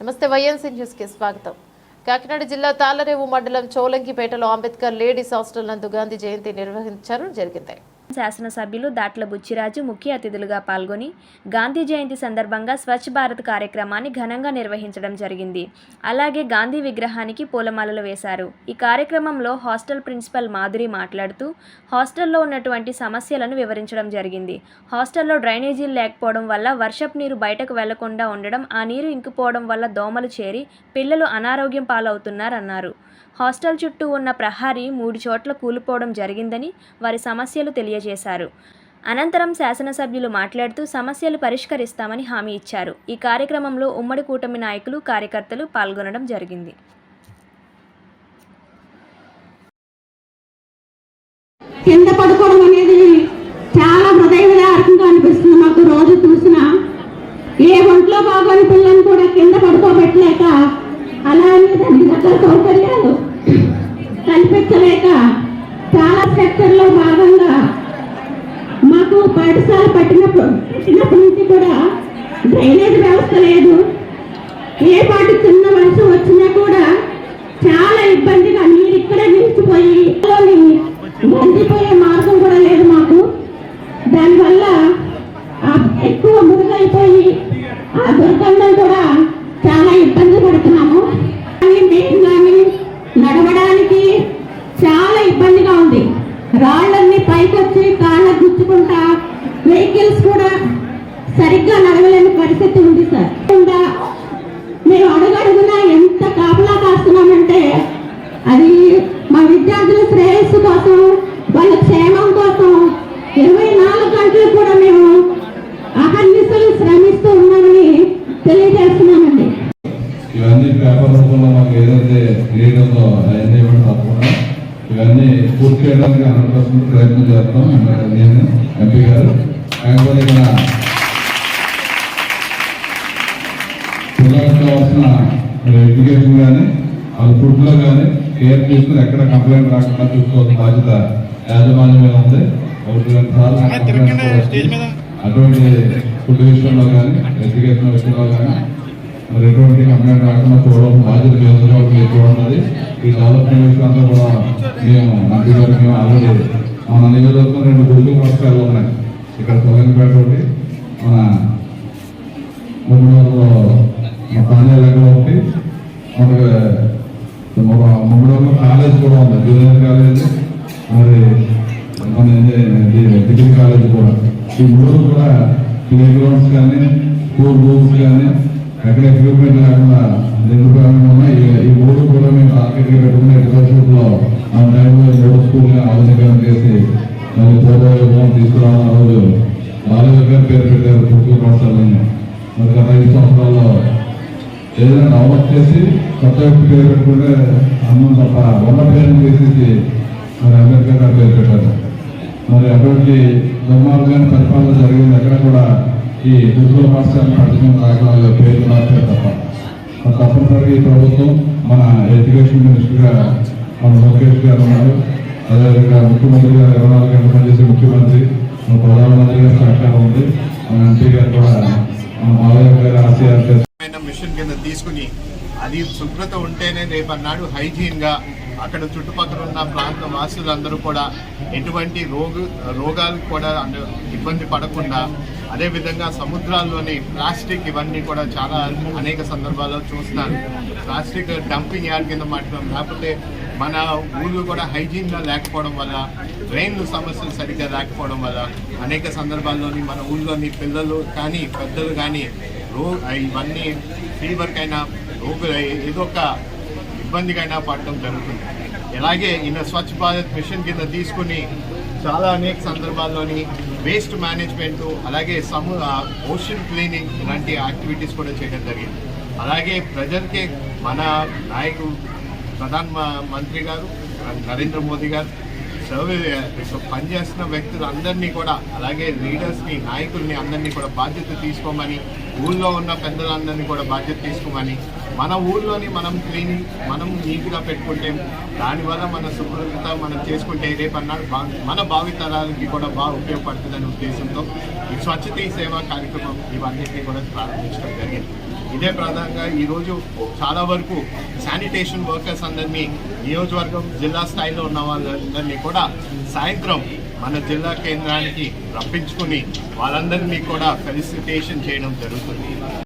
నమస్తే వైఎన్సీ న్యూస్కి స్వాగతం. కాకినాడ జిల్లా తాలరేవు మండలం చోలంకిపేటలో అంబేద్కర్ లేడీస్ హాస్టల్ నందు గాంధీ జయంతి నిర్వహించారు జరిగింది. శాసనసభ్యులు దాట్ల బుచ్చిరాజు ముఖ్య అతిథులుగా పాల్గొని గాంధీ జయంతి సందర్భంగా స్వచ్ఛ భారత్ కార్యక్రమాన్ని ఘనంగా నిర్వహించడం జరిగింది. అలాగే గాంధీ విగ్రహానికి పూలమాలలు వేశారు. ఈ కార్యక్రమంలో హాస్టల్ ప్రిన్సిపల్ మాధురి మాట్లాడుతూ హాస్టల్లో ఉన్నటువంటి సమస్యలను వివరించడం జరిగింది. హాస్టల్లో డ్రైనేజీలు లేకపోవడం వల్ల వర్షపు నీరు బయటకు వెళ్ళకుండా ఉండడం ఆ నీరు ఇంకిపోవడం వల్ల దోమలు చేరి పిల్లలు అనారోగ్యం పాలవుతున్నారన్నారు. హాస్టల్ చుట్టూ ఉన్న ప్రహారీ మూడు చోట్ల కూలిపోవడం జరిగిందని వారి సమస్యలు తెలియ తెలియజేశారు. అనంతరం శాసనసభ్యులు మాట్లాడుతూ సమస్యలు పరిష్కరిస్తామని హామీ ఇచ్చారు. ఈ కార్యక్రమంలో ఉమ్మడి కూటమి నాయకులు కార్యకర్తలు పాల్గొనడం జరిగింది. కింద పడుకోవడం అనేది చాలా హృదయవిదారకంగా అనిపిస్తుంది. మాకు రోజు చూసిన ఏ ఒంట్లో బాగోని పిల్లల్ని కూడా కింద పడుకోబెట్టలేక అలానే దాని దగ్గర సౌకర్యాలు కల్పించలేక చాలా సెక్టర్లో భాగంగా చిన్నప్పటి నుంచి కూడా డ్రైనేజ్ వ్యవస్థ లేదు. ఏ పాటి చిన్న వయసు వచ్చినా కూడా చాలా ఇబ్బందిగా నీరు ఇక్కడ నిలిచిపోయి లోని మార్గం కూడా లేదు మాకు. దానివల్ల ఎక్కువ మురుగైపోయి ఆ దుర్గంధ కూడా చాలా ఇబ్బంది పడుతున్నాము కానీ మేము కానీ నడవడానికి చాలా ఇబ్బందిగా ఉంది రాళ్ళన్నీ పైకొచ్చి కాళ్ళ గుచ్చుకుంటా వెహికల్స్ కూడా సరిగ్గా నడవలేని పరిస్థితి ఉంది సార్ ఇంకా మేము అడుగడుగునా ఎంత కాపలా కాస్తున్నామంటే అది మా విద్యార్థుల శ్రేయస్సు కోసం వాళ్ళ క్షేమం కోసం ఇరవై నాలుగు గంటలు కూడా మేము అహర్నిశలు శ్రమిస్తూ ఉన్నామని తెలియజేస్తున్నామండి. ఇవన్నీ పేపర్ రూపంలో మాకు ఏదైతే క్లియర్ ఉందో అవన్నీ కూడా తప్పకుండా. ఇవన్నీ పూర్తి చేయడానికి హండ్రెడ్ పర్సెంట్ ప్రయత్నం చేస్తాం నేను ఎంపీ గారు. కాకపోతే ఇక్కడ పిల్లలకు కావాల్సిన ఎడ్యుకేషన్ కానీ వాళ్ళ ఫుడ్లో కానీ కేర్ తీసుకుని ఎక్కడ కంప్లైంట్ రాకుండా చూసుకోవాల్సిన బాధ్యత యాజమాన్యం మీద ఉంది ఒకటి రెండు సార్లు. అటువంటి ఫుడ్ విషయంలో కానీ ఎడ్యుకేషన్ విషయంలో కానీ మరి ఎటువంటి కంప్లైంట్ రాకుండా చూడడం బాధ్యత కాబట్టి చూడాలి ఈ డెవలప్మెంట్ విషయం అంతా కూడా మేము మంత్రి గారికి మేము ఆల్రెడీ మన నియోజకవర్గం రెండు గుర్తు పురస్కారాలు ఉన్నాయి. ఇక్కడ సోలంపేట ఒకటి మన ముమ్మడిలో మా ప్రాంతాల దగ్గర ఒకటి మనకి ముమ్మడిలో కాలేజ్ కూడా ఉంది. Junior college. మరి మన డిగ్రీ కాలేజ్ కూడా. ఈ మూడు కూడా ప్లే గ్రౌండ్స్ కానీ స్కూల్ రూమ్స్ కానీ ఎక్కడ ఎక్విప్మెంట్ లేకుండా నిరుపయోగంగా ఉన్నాయి ఈ- మూడు కూడా మేము టార్గెట్గా పెట్టుకున్న ఎడ్యుకేషన్లో ఆ టైంలో మూడు స్కూల్ని ఆధునికరణ చేసి మళ్ళీ పూర్వం తీసుకురావడం ఆ రోజు బాలయ్య గారు పేరు పెట్టారు పుట్టుకు పాఠశాలని. మరి గత ఐదు సంవత్సరాల్లో ఏదైనా డెవలప్ చేసి కొత్త వ్యక్తి పేరు పెట్టుకుంటే అన్నం తప్ప ఉన్న పేరు తీసేసి మరి అంబేద్కర్ గారు పేరు పెట్టారు. మరి అటువంటి దుర్మార్గమైన పరిపాలన జరిగింది. ఎక్కడ కూడా ఈ గురుకుల పాఠశాల పట్టిన దాఖలాలు పేరు మార్చారు తప్ప. తప్పనిసరిగా ఈ ప్రభుత్వం మన ఎడ్యుకేషన్ మినిస్టర్గా మన లోకేష్ గారు ఉన్నారు. అదేవిధంగా ముఖ్యమంత్రి గారు ఇరవై నాలుగు గంటలు పనిచేసే ముఖ్యమంత్రి మన ప్రధానమంత్రి గారి సహకారం ఉంది. మన ఎంపీ గారు కూడా మన మాధవ్ గారు ఆశయాలు తీసుకుని అది శుభ్రత ఉంటేనే రేపన్నాడు హైజీన్గా. అక్కడ చుట్టుపక్కల ఉన్న ప్రాంత వాసులందరూ కూడా ఎటువంటి రోగు రోగాలు కూడా ఇబ్బంది పడకుండా అదేవిధంగా సముద్రాల్లోని ప్లాస్టిక్ ఇవన్నీ కూడా చాలా అనేక సందర్భాల్లో చూస్తున్నాను ప్లాస్టిక్ డంపింగ్ యార్డ్ కింద మాట్లాడడం లేకపోతే మన ఊళ్ళు కూడా హైజీన్గా లేకపోవడం వల్ల డ్రైన్లు సమస్యలు సరిగ్గా లేకపోవడం వల్ల అనేక సందర్భాల్లోని మన ఊళ్ళోని పిల్లలు కానీ పెద్దలు కానీ రో ఇవన్నీ ఫీవర్కైనా రోగ ఏదో ఒక ఇబ్బందికైనా పడటం జరుగుతుంది. ఇలాగే ఈయన స్వచ్ఛ భారత్ మిషన్ కింద తీసుకుని చాలా అనేక సందర్భాల్లోని వేస్ట్ మేనేజ్మెంట్ అలాగే సము ఓషన్ క్లీనింగ్ ఇలాంటి యాక్టివిటీస్ కూడా చేయడం జరిగింది. అలాగే ప్రజలకి మన నాయకుడు ప్రధాన మంత్రి గారు నరేంద్ర మోదీ గారు సర్వే పనిచేస్తున్న పనిచేస్తున్న వ్యక్తులందరినీ కూడా అలాగే లీడర్స్ని నాయకుల్ని అందరినీ కూడా బాధ్యత తీసుకోమని ఊళ్ళో ఉన్న పెద్దలందరినీ కూడా బాధ్యత తీసుకోమని మన ఊళ్ళోని మనం క్లీన్ మనం నీట్గా పెట్టుకుంటే దానివల్ల మన శుభ్రత మనం చేసుకుంటే రేపన్నాడు బా- మన భావితరాలకి కూడా బాగా ఉపయోగపడుతుందనే ఉద్దేశంతో ఈ స్వచ్ఛత ఈ సేవా కార్యక్రమం ఇవన్నిటిని కూడా ప్రారంభించడం జరిగింది. ఇదే ప్రధానంగా ఈరోజు చాలా వరకు శానిటేషన్ వర్కర్స్ అందరినీ నియోజకవర్గం జిల్లా స్థాయిలో ఉన్న వాళ్ళందరినీ కూడా సాయంత్రం మన జిల్లా కేంద్రానికి రప్పించుకుని వాళ్ళందరినీ కూడా ఫెలిసిటేషన్ చేయడం జరుగుతుంది.